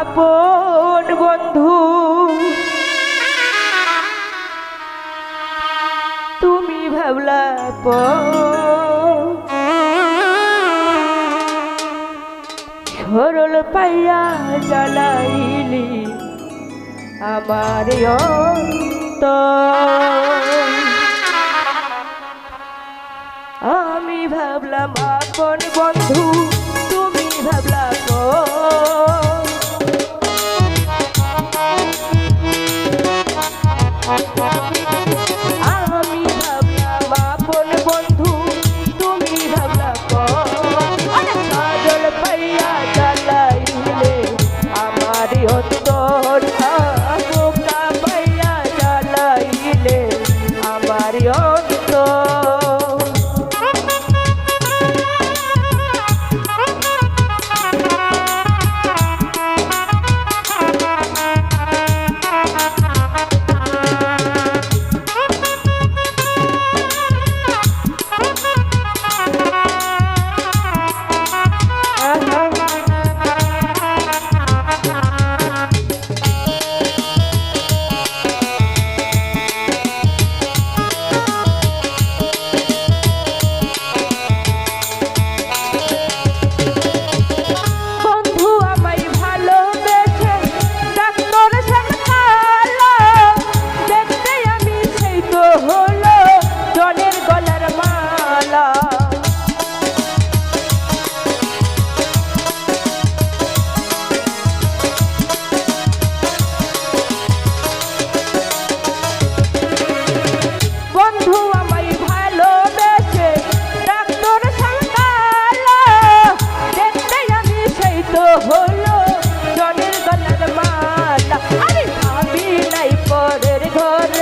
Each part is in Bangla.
আপন বন্ধু। তুমি ভাবলা সরল পাইয়া জ্বালাইলি আমার তো আমি ভাবলাম আপন বন্ধু, তুমি ভাবলাম হলো জলের গলার মালা। আরে আমি নাই পরের ঘরে।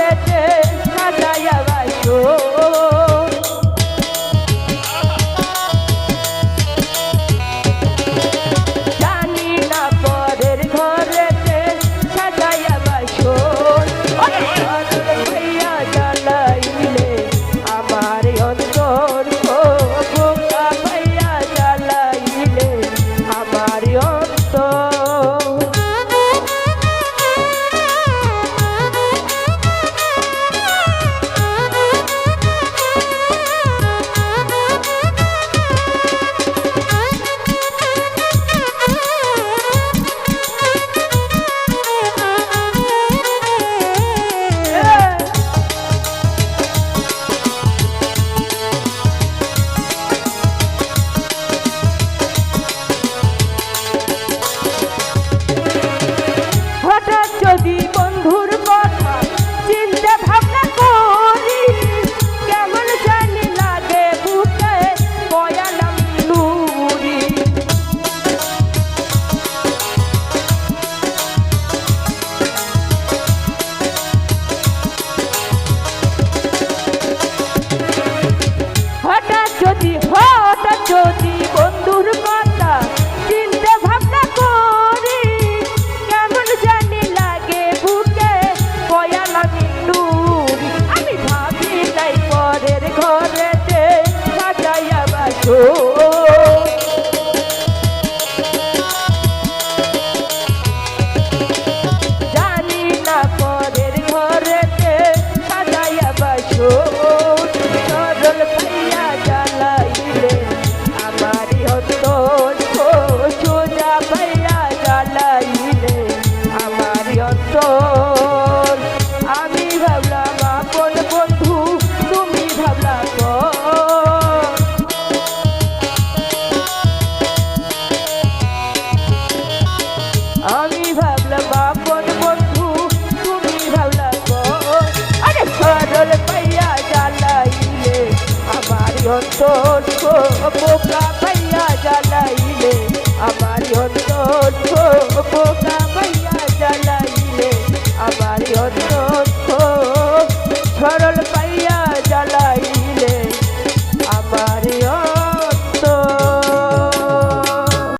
অন্তর বোকা ভাইয়া জ্বালাইলে আমার অন্তর বোকা ভাইয়া জ্বালাইলে আমার অন্তর সরল